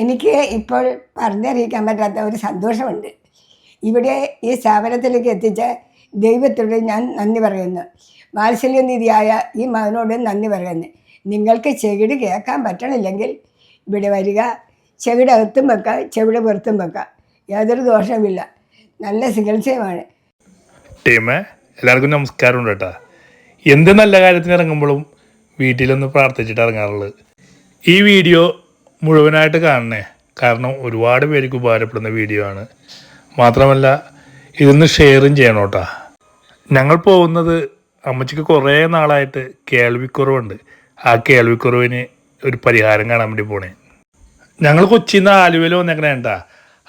എനിക്ക് ഇപ്പോൾ പറഞ്ഞറിയിക്കാൻ പറ്റാത്ത ഒരു സന്തോഷമുണ്ട്. ഇവിടെ ഈ സ്ഥാപനത്തിലേക്ക് എത്തിച്ച ദൈവത്തോട് ഞാൻ നന്ദി പറയുന്നു. വാത്സല്യനിധിയായ ഈ മകനോട് നന്ദി പറയുന്നു. നിങ്ങൾക്ക് ചെവിട് കേൾക്കാൻ പറ്റണില്ലെങ്കിൽ ഇവിടെ വരിക. ചെവിടെ അകത്തും വെക്കാം ചെവിടെ പുറത്തും വെക്കാം യാതൊരു ദോഷവുമില്ല. നല്ല ചികിത്സയുമാണ്. ടീമേ എല്ലാവർക്കും നമസ്കാരം ഉണ്ട് കേട്ടാ. എന്ത് നല്ല കാര്യത്തിന് ഇറങ്ങുമ്പോഴും വീട്ടിലൊന്ന് പ്രാർത്ഥിച്ചിട്ട് ഇറങ്ങാറുള്ളത്. ഈ വീഡിയോ മുഴുവനായിട്ട് കാണണേ. കാരണം ഒരുപാട് പേർക്ക് ഉപകാരപ്പെടുന്ന വീഡിയോ ആണ്. മാത്രമല്ല ഇതൊന്ന് ഷെയറും ചെയ്യണം കേട്ടോ. ഞങ്ങൾ പോകുന്നത് അമ്മച്ചിക്ക് കുറേ നാളായിട്ട് കേൾവിക്കുറവുണ്ട്. ആ കേൾവിക്കുറവിന് ഒരു പരിഹാരം കാണാൻ വേണ്ടി പോണേ. ഞങ്ങൾ കൊച്ചിയിൽ നിന്ന് ആലുവയിൽ വന്നേക്കണേട്ടാ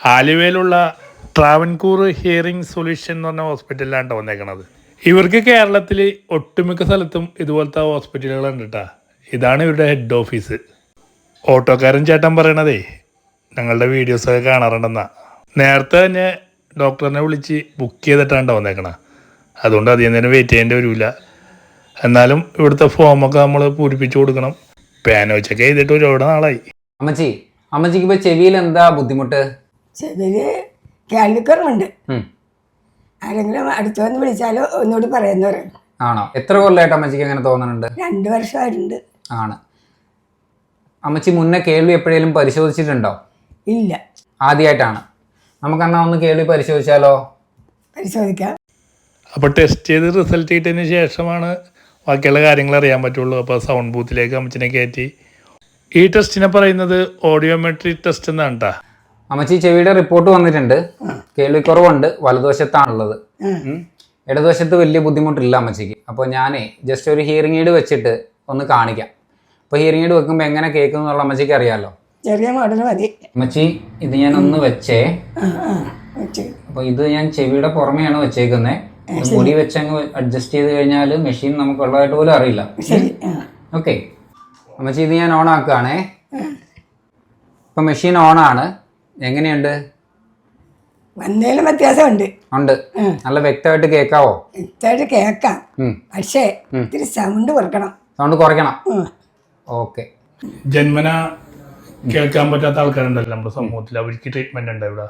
ആലുവയിലുള്ള ട്രാവൻകൂർ ഹിയറിംഗ് സൊല്യൂഷൻ എന്ന് പറഞ്ഞ ഹോസ്പിറ്റലിലാണ് വന്നേക്കണത്. ഇവർക്ക് കേരളത്തിൽ ഒട്ടുമിക്ക സ്ഥലത്തും ഇതുപോലത്തെ ഹോസ്പിറ്റലുകളുണ്ട് കേട്ടാ ഇതാണ് ഇവരുടെ ഹെഡ് ഓഫീസ് ഓട്ടോക്കാരൻ ചേട്ടൻ പറയണതേ ഞങ്ങളുടെ വീഡിയോസൊക്കെ കാണാറുണ്ടെന്നാ. നേരത്തെ തന്നെ ഡോക്ടറിനെ വിളിച്ച് ബുക്ക് ചെയ്തിട്ടാണ് വന്നേക്കണ. അതുകൊണ്ട് അധികം നേരം വെയിറ്റ് ചെയ്യേണ്ടി വരില്ല എന്നാലും ഇവിടുത്തെ ഫോമൊക്കെ നമ്മൾ പൂരിപ്പിച്ചു കൊടുക്കണം. പാനോച്ചൊക്കെ ചെയ്തിട്ട് ഒരുപാട് നാളായി. അമ്മച്ചി അമ്മച്ചിക്ക് ഇപ്പൊ ചെവിയിൽ എന്താ ബുദ്ധിമുട്ട്? കേൾവിക്കുറവുണ്ട് ഉം. ആരെങ്കിലും അടുത്ത് വന്ന് വിളിച്ചാലോ ഒന്നുകൂടി പറയുന്നു പറയും. ആണോ? എത്ര കൊല്ലമായിട്ട് അമ്മച്ചിക്ക് അങ്ങനെ തോന്നുന്നുണ്ട് രണ്ടു വർഷമായിട്ടുണ്ട്. ആണ്. അമ്മച്ചി മുന്നേ കേൾവി എപ്പോഴേലും പരിശോധിച്ചിട്ടുണ്ടോ? ഇല്ല. ആദ്യമായിട്ടാണ് നമുക്കെന്നാ ഒന്ന് കേൾവി പരിശോധിച്ചാലോ? പരിശോധിക്കാം. അപ്പോൾ ടെസ്റ്റ് ചെയ്ത് റിസൾട്ട് കിട്ടിയതിന് ശേഷമാണ് ബാക്കിയുള്ള കാര്യങ്ങൾ അറിയാൻ പറ്റുള്ളൂ. അപ്പോൾ സൗണ്ട് ബൂത്തിലേക്ക് അമ്മച്ചിനെ കയറ്റി ഈ ടെസ്റ്റിനെ പറയുന്നത് ഓഡിയോമെട്രി ടെസ്റ്റ് എന്നാണ് കേട്ടോ അമ്മച്ചി ചെവിയുടെ റിപ്പോർട്ട് വന്നിട്ടുണ്ട്. കേൾവിക്കുറവുണ്ട്. വലതുവശത്താണുള്ളത്. ഇടതുവശത്ത് വലിയ ബുദ്ധിമുട്ടില്ല അമ്മച്ചിക്ക്. അപ്പോൾ ഞാനേ ജസ്റ്റ് ഒരു ഹിയറിംഗ് എയ്ഡ് വെച്ചിട്ട് ഒന്ന് കാണിക്കാം. അപ്പോൾ ഹിയറിംഗ് എയ്ഡ് വെക്കുമ്പോൾ എങ്ങനെ കേൾക്കും എന്നുള്ള അമ്മച്ചിക്ക് അറിയാലോ. ചെറിയ മോഡൽ മതി. അമ്മച്ചി ഇത് ഞാൻ ഒന്ന് വെച്ചേ. ആ ആ വെച്ച്. അപ്പോൾ ഇത് ഞാൻ ചെവിയുടെ പുറമെയാണ് വെച്ചേക്കുന്നത് മുടി വെച്ചങ്ങ് അഡ്ജസ്റ്റ് ചെയ്ത് കഴിഞ്ഞാൽ മെഷീൻ നമുക്ക് ഉള്ളതായിട്ട് പോലും അറിയില്ല. ശരി ആ. ഓക്കെ അമ്മച്ചി ഇത് ഞാൻ ഓൺ ആക്കുകയാണേ ഇപ്പം മെഷീൻ ഓൺ ആണ്. എങ്ങനെയുണ്ട്? വന്നതിലും വ്യത്യാസമുണ്ട്. ഉണ്ട്. ഉം. നല്ല വ്യക്തമായിട്ട് കേക്കാവോ ഇത്തായിട്ട് കേക്കാം ഉം. പക്ഷേ ഇത്തിരി സൗണ്ട് കുറക്കണം. സൗണ്ട് കുറയ്ക്കണം. ഉം. ഓക്കെ. ജന്മന കേൾക്കാൻ പറ്റാത്ത ആൾക്കാരുണ്ടല്ലോ നമ്മുടെ സമൂഹത്തിൽ. അവർക്ക് ട്രീറ്റ്മെന്റ് ഉണ്ട് ഇവിടെ?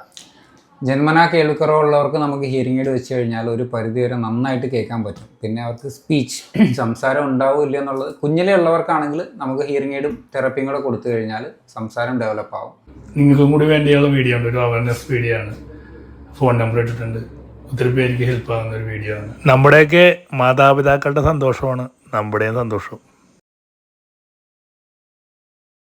ജന്മനാ കേൾക്കുറവുള്ളവർക്ക് നമുക്ക് ഹിയറിംഗ് എയ്ഡ് വെച്ച് കഴിഞ്ഞാൽ ഒരു പരിധി വരെ നന്നായിട്ട് കേൾക്കാൻ പറ്റും. പിന്നെ അവർക്ക് സ്പീച്ച് സംസാരം ഉണ്ടാവില്ല എന്നുള്ളത് കുഞ്ഞിലെ ഉള്ളവർക്കാണെങ്കിൽ നമുക്ക് ഹിയറിംഗ് എയ്ഡും തെറപ്പിയും കൂടെ കൊടുത്തു കഴിഞ്ഞാൽ സംസാരം ഡെവലപ്പ് ആവും. നിങ്ങൾക്കും കൂടി വേണ്ടിയുള്ള വീഡിയോ ഉണ്ട്. ഒരു അവയർനെസ് വീഡിയോ ആണ്. ഫോൺ നമ്പർ ഇട്ടിട്ടുണ്ട്. ഒത്തിരി പേർക്ക് ഹെൽപ്പ് ആകുന്ന ഒരു വീഡിയോ ആണ്. നമ്മുടെയൊക്കെ മാതാപിതാക്കളുടെ സന്തോഷമാണ് നമ്മുടെയും സന്തോഷം